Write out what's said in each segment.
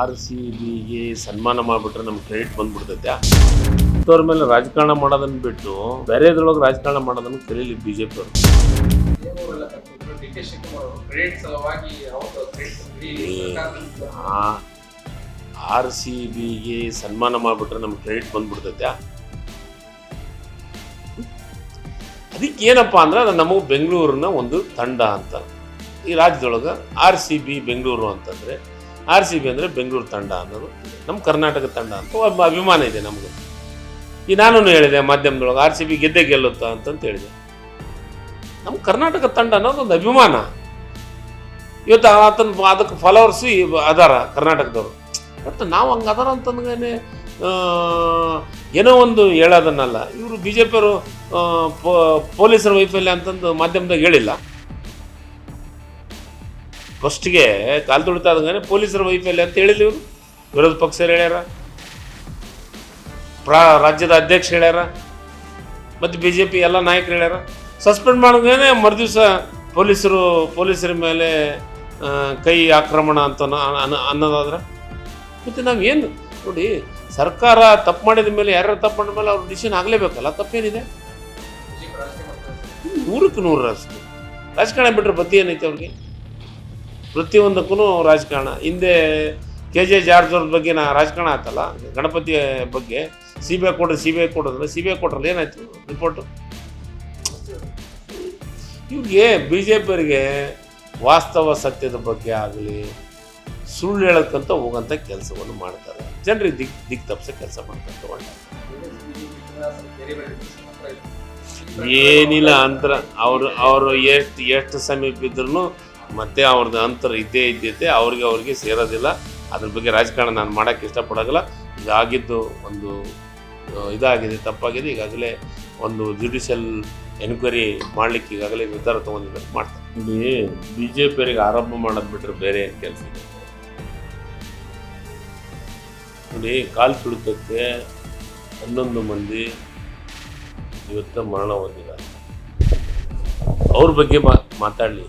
R C ಬಿಗೆ ಸನ್ಮಾನ ಮಾಡಿಬಿಟ್ರೆ ನಮ್ಗೆ ಕ್ರೆಡಿಟ್ ಬಂದ್ಬಿಡ್ತೈತೆ. ಅವ್ರ ಮೇಲೆ ರಾಜಕಾರಣ ಮಾಡೋದನ್ನ ಬಿಟ್ಟು ಬೇರೆದ್ರೊಳಗೆ ರಾಜಕಾರಣ ಮಾಡೋದನ್ನು ಕಲೀಲಿ ಬಿ ಜೆ ಪಿ ಅವರು. ದೇವರೆಲ್ಲ ತಪ್ಪಿದ್ರು ಡಿ ಕೆ ಶಿವಕುಮಾರ್ ಅವರು ಕ್ರೆಡಿಟ್ ಸಲುವಾಗಿ ಅವತ್ತು ಕ್ರೆಡಿಟ್ ಇಡೀ ಸರ್ಕಾರದಿಂದ ಆರ್ ಸಿ ಬಿಗೆ ಸನ್ಮಾನ ಮಾಡಿಬಿಟ್ರೆ ನಮ್ಗೆ ಕ್ರೆಡಿಟ್ ಬಂದ್ಬಿಡ್ತೈತೆ. ಅದಕ್ಕೆ ಏನಪ್ಪ ಅಂದ್ರೆ ಅದು ನಮಗೆ ಬೆಂಗಳೂರಿನ ಒಂದು ತಂಡ ಅಂತ. ಈ ರಾಜ್ಯದೊಳಗೆ ಆರ್ ಸಿ ಬಿ ಬೆಂಗಳೂರು ಅಂತಂದರೆ ಆರ್ ಸಿ ಬಿ ಅಂದರೆ ಬೆಂಗಳೂರು ತಂಡ ಅನ್ನೋದು ನಮ್ಮ ಕರ್ನಾಟಕ ತಂಡ ಅಂತ ಒಬ್ಬ ಅಭಿಮಾನ ಇದೆ ನಮಗೆ. ಈ ನಾನು ಹೇಳಿದೆ ಮಾಧ್ಯಮದೊಳಗೆ, ಆರ್ ಸಿ ಬಿ ಗೆದ್ದೆ ಗೆಲ್ಲುತ್ತಾ ಅಂತಂತ ಹೇಳಿದೆ. ನಮ್ಮ ಕರ್ನಾಟಕ ತಂಡ ಅನ್ನೋದು ಒಂದು ಅಭಿಮಾನ. ಇವತ್ತು ಆತನ ಅದಕ್ಕೆ ಫಾಲೋವರ್ಸು ಅದಾರ ಕರ್ನಾಟಕದವರು. ಬಟ್ ನಾವು ಹಂಗೆ ಅದಾರ ಅಂತಂದ್ರೆ ಏನೋ ಒಂದು ಹೇಳೋದನ್ನಲ್ಲ. ಇವರು ಬಿ ಜೆ ಪಿಯವರು ಪೊಲೀಸರ ವೈಫಲ್ಯ ಅಂತಂದು ಮಾಧ್ಯಮದಾಗ ಹೇಳಿಲ್ಲ. ಫಸ್ಟ್ಗೆ ಕಾಲು ತುಳಿತಾ ಇದ್ದಂಗೆ ಪೊಲೀಸರ ವೈಫಲ್ಯ ಅಂತ ಹೇಳಿದ್ವಿ ಇವರು. ವಿರೋಧ ಪಕ್ಷರು ಹೇಳ್ಯಾರ. ಪ್ರಾ, ರಾಜ್ಯದ ಅಧ್ಯಕ್ಷ ಹೇಳ್ಯಾರ. ಮತ್ತು ಬಿ ಜೆ ಪಿ ಎಲ್ಲ ನಾಯಕರು ಹೇಳ್ಯಾರ. ಸಸ್ಪೆಂಡ್ ಮಾಡಿದ್ರೆ ಮರುದಿವಸ ಪೊಲೀಸರು, ಪೊಲೀಸರ ಮೇಲೆ ಕೈ ಆಕ್ರಮಣ ಅಂತ ಅನ್ನ- ಅನ್ನ- ಅನ್ನೋದಾದ್ರೆ. ಮತ್ತು ನಾವು ಏನು ನೋಡಿ, ಸರ್ಕಾರ ತಪ್ಪು ಮಾಡಿದ ಮೇಲೆ, ಯಾರ್ಯಾರು ತಪ್ಪು ಮಾಡಿದ ಮೇಲೆ ಅವ್ರ ಡಿಸಿಷನ್ ಆಗಲೇಬೇಕಲ್ಲ, ತಪ್ಪೇನಿದೆ? ರಾಜಕೀಯ ನೂರಕ್ಕೆ ನೂರರಷ್ಟು ರಾಜಕಾರಣ ಬಿಟ್ಟರೆ ಬತ್ತಿ ಏನೈತೆ ಅವ್ರಿಗೆ? ಪ್ರತಿಯೊಂದಕ್ಕೂ ರಾಜಕಾರಣ. ಹಿಂದೆ ಕೆ ಜೆ ಜಾರ್ಜ್ ಅವ್ರ ಬಗ್ಗೆ ನಾ ರಾಜಕಾರಣ ಆಯ್ತಲ್ಲ ಗಣಪತಿ ಬಗ್ಗೆ ಸಿ ಬಿ ಐ ಕೊಡ್ರಿ ಸಿ ಬಿ ಐ ಕೊಡೋದ್ರೆ ಸಿ ಬಿ ಐ ಕೊಟ್ರಲ್ಲ ಏನಾಯ್ತು ರಿಪೋರ್ಟು ಇವ್ರಿಗೆ ಬಿ ಜೆ ಪಿಯವರಿಗೆ ವಾಸ್ತವ ಸತ್ಯದ ಬಗ್ಗೆ ಆಗಲಿ, ಸುಳ್ಳು ಹೇಳಕ್ಕಂತ ಹೋಗೋಂಥ ಕೆಲಸವನ್ನು ಮಾಡ್ತಾರೆ. ಜನರಿಗೆ ದಿಕ್ ದಿಕ್ ತಪ್ಪಿಸೋ ಕೆಲಸ ಮಾಡ್ತಾರೆ ಒಳ್ಳೆ. ಏನಿಲ್ಲ ಅಂತರ, ಅವರು ಅವರು ಎಷ್ಟು ಎಷ್ಟು ಸಮೀಪ ಇದ್ರೂ ಮತ್ತೆ ಅವ್ರದ್ದು ಅಂತರ ಇದ್ದೇ ಇದ್ದೈತೆ ಅವ್ರಿಗೆ ಅವ್ರಿಗೆ ಸೇರೋದಿಲ್ಲ. ಅದ್ರ ಬಗ್ಗೆ ರಾಜಕಾರಣ ನಾನು ಮಾಡೋಕ್ಕೆ ಇಷ್ಟಪಡೋದಿಲ್ಲ. ಈಗ ಆಗಿದ್ದು ಒಂದು ಇದಾಗಿದೆ, ತಪ್ಪಾಗಿದೆ. ಈಗಾಗಲೇ ಒಂದು ಜುಡಿಷಿಯಲ್ ಎನ್ಕ್ವೈರಿ ಮಾಡಲಿಕ್ಕೆ ಈಗಾಗಲೇ ನಿರ್ಧಾರ ತೊಗೊಂಡಿದ್ದಾರೆ ಮಾಡ್ತಾರೆ ಇಲ್ಲಿ ಬಿ ಜೆ ಪಿಯವರಿಗೆ ಆರಂಭ ಮಾಡೋದು ಬಿಟ್ಟರೆ ಬೇರೆ ಏನು ಕೆಲಸ ಇದೆ. ನೋಡಿ, ಕಾಲು ತುಳಿತಕ್ಕೆ ಹನ್ನೊಂದು ಮಂದಿ ಇವತ್ತು ಮರಣ ಹೊಂದಿದ್ದಾರೆ. ಅವ್ರ ಬಗ್ಗೆ ಮಾತಾಡಲಿ.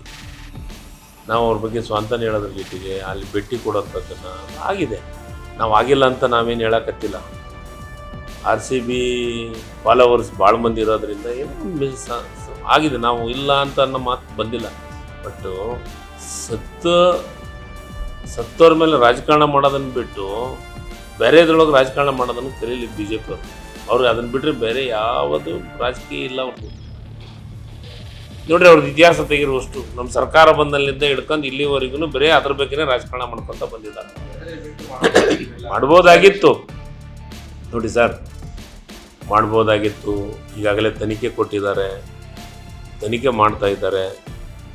ನಾವು ಅವ್ರ ಬಗ್ಗೆ ಸ್ವಂತನ ಹೇಳೋದ್ರ ಜೊತೆಗೆ ಅಲ್ಲಿ ಭೇಟಿ ಕೊಡೋಂಥದ್ದನ್ನು ಆಗಿದೆ. ನಾವು ಆಗಿಲ್ಲ ಅಂತ ನಾವೇನು ಹೇಳಕತ್ತಿಲ್ಲ. ಆರ್ ಸಿ ಬಿ ಫಾಲೋವರ್ಸ್ ಭಾಳ ಮಂದಿ ಇರೋದ್ರಿಂದ ಏನು ಆಗಿದೆ. ನಾವು ಇಲ್ಲ ಅಂತ ಅನ್ನೋ ಮಾತು ಬಂದಿಲ್ಲ. ಬಟ್ಟು ಸತ್ತ ಸತ್ತೋರ ಮೇಲೆ ರಾಜಕಾರಣ ಮಾಡೋದನ್ನು ಬಿಟ್ಟು ಬೇರೆದ್ರೊಳಗೆ ರಾಜಕಾರಣ ಮಾಡೋದನ್ನು ಕರೀಲಿ ಬಿ ಜೆ ಪಿ ಅವರು. ಅವ್ರಿಗೆ ಅದನ್ನು ಬಿಟ್ಟರೆ ಬೇರೆ ಯಾವುದು ರಾಜಕೀಯ ಇಲ್ಲ ಅವ್ರದ್ದು ನೋಡ್ರಿ ಅವ್ರದ್ದು ಇತಿಹಾಸ ತೆಗಿರುವಷ್ಟು ನಮ್ಮ ಸರ್ಕಾರ ಬಂದಲ್ಲಿಂದ ಹಿಡ್ಕೊಂಡು ಇಲ್ಲಿವರೆಗೂ ಬರೀ ಅದ್ರ ಬಗ್ಗೆನೇ ರಾಜಕಾರಣ ಮಾಡ್ಕೊತ ಬಂದಿದ್ದಾರೆ. ಮಾಡ್ಬೋದಾಗಿತ್ತು. ನೋಡಿ ಸರ್, ಮಾಡ್ಬೋದಾಗಿತ್ತು. ಈಗಾಗಲೇ ತನಿಖೆ ಕೊಟ್ಟಿದ್ದಾರೆ. ತನಿಖೆ ಮಾಡ್ತಾ ಇದ್ದಾರೆ.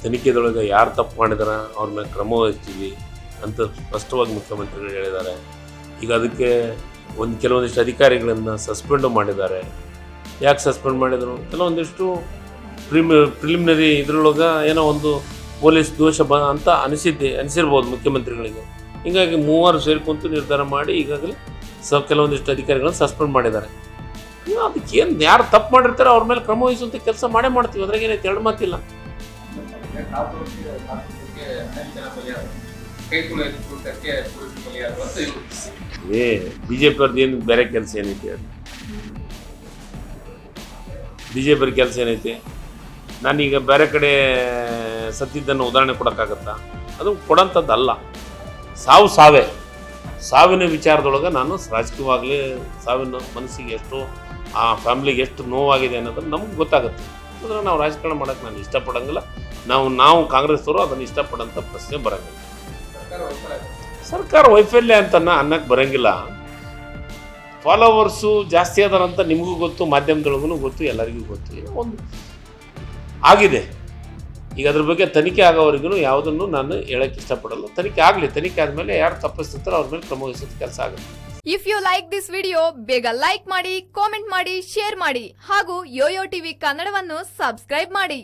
ತನಿಖೆದೊಳಗೆ ಯಾರು ತಪ್ಪು ಮಾಡಿದಾರ, ಅವ್ರ ಮೇಲೆ ಕ್ರಮ ವಹಿಸ್ತೀವಿ ಅಂತ ಸ್ಪಷ್ಟವಾಗಿ ಮುಖ್ಯಮಂತ್ರಿಗಳು ಹೇಳಿದ್ದಾರೆ. ಈಗ ಅದಕ್ಕೆ ಒಂದು ಕೆಲವೊಂದಿಷ್ಟು ಅಧಿಕಾರಿಗಳನ್ನು ಸಸ್ಪೆಂಡು ಮಾಡಿದ್ದಾರೆ. ಯಾಕೆ ಸಸ್ಪೆಂಡ್ ಮಾಡಿದರು? ಕೆಲವೊಂದಿಷ್ಟು ಪ್ರಿಮ್, ಪ್ರಿಲಿಮಿನರಿ ಇದ್ರೊಳಗೆ ಏನೋ ಒಂದು ಪೊಲೀಸ್ ದೋಷ ಬ ಅಂತ ಅನಿಸಿದ್ದೆ, ಅನಿಸಿರ್ಬೋದು ಮುಖ್ಯಮಂತ್ರಿಗಳಿಗೆ. ಹೀಗಾಗಿ ಮೂವರು ಸೇರಿಕೊಂತು ನಿರ್ಧಾರ ಮಾಡಿ ಈಗಾಗಲೇ ಸ, ಕೆಲವೊಂದಿಷ್ಟು ಅಧಿಕಾರಿಗಳನ್ನು ಸಸ್ಪೆಂಡ್ ಮಾಡಿದ್ದಾರೆ. ಅದಕ್ಕೆ ಏನು ಯಾರು ತಪ್ಪು ಮಾಡಿರ್ತಾರೆ ಅವ್ರ ಮೇಲೆ ಕ್ರಮ ವಹಿಸುವಂಥ ಕೆಲಸ ಮಾಡೇ ಮಾಡ್ತೀವಿ, ಅದ್ರಾಗ ಏನೈತೆ ಎರಡು ಮಾತಿಲ್ಲ. ಏ ಬಿ ಜೆ ಪಿಯವ್ರದ್ದು ಏನು ಬೇರೆ ಕೆಲಸ ಏನೈತೆ? ಅದು ಬಿ ಜೆ ಕೆಲಸ ಏನೈತಿ? ನಾನೀಗ ಬೇರೆ ಕಡೆ ಸತ್ತಿದ್ದನ್ನು ಉದಾಹರಣೆ ಕೊಡೋಕ್ಕಾಗತ್ತಾ? ಅದು ಕೊಡೋಂಥದ್ದಲ್ಲ. ಸಾವು ಸಾವೇ. ಸಾವಿನ ವಿಚಾರದೊಳಗೆ ನಾನು ರಾಜಕೀಯವಾಗಲಿ ಸಾವಿನ ಮನಸ್ಸಿಗೆ ಎಷ್ಟು, ಆ ಫ್ಯಾಮ್ಲಿಗೆ ಎಷ್ಟು ನೋವಾಗಿದೆ ಅನ್ನೋದನ್ನು ನಮ್ಗೆ ಗೊತ್ತಾಗುತ್ತೆ. ಅಂದರೆ ನಾವು ರಾಜಕಾರಣ ಮಾಡೋಕ್ಕೆ ನಾನು ಇಷ್ಟಪಡೋಂಗಿಲ್ಲ. ನಾವು ನಾವು ಕಾಂಗ್ರೆಸ್ದವರು ಅದನ್ನು ಇಷ್ಟಪಡೋಂಥ ಪ್ರಶ್ನೆ ಬರೋಂಗಿಲ್ಲ. ಸರ್ಕಾರ ವೈಫಲ್ಯ ಅಂತ ಅನ್ನಕ್ಕೆ ಬರೋಂಗಿಲ್ಲ. ಫಾಲೋವರ್ಸು ಜಾಸ್ತಿ ಅದಾರಂತ ನಿಮಗೂ ಗೊತ್ತು, ಮಾಧ್ಯಮದೊಳಗೂ ಗೊತ್ತು, ಎಲ್ಲರಿಗೂ ಗೊತ್ತು. ಒಂದು ಆಗಿದೆ. ಈಗ ಅದ್ರ ಬಗ್ಗೆ ತನಿಖೆ ಆಗೋವರೆಗೂ ಯಾವುದನ್ನು ನಾನು ಹೇಳಕ್ಕೆ ಇಷ್ಟಪಡಲ್ಲ. ತನಿಖೆ ಆಗಲಿ, ತನಿಖೆ ಆದಮೇಲೆ ಯಾರು ತಪ್ಪಿಸ್ತಿರ್ತಾರೋ ಅವ್ರ ಮೇಲೆ ಕ್ರಮ ವಹಿಸೋದು ಕೆಲಸ ಆಗುತ್ತೆ. If you like this video ಬೇಗ ಲೈಕ್ ಮಾಡಿ ಕಾಮೆಂಟ್ ಮಾಡಿ ಶೇರ್ ಮಾಡಿ ಹಾಗೂ ಯೋಯೋ ಟಿವಿ ಕನ್ನಡವನ್ನು ಸಬ್ಸ್ಕ್ರೈಬ್ ಮಾಡಿ.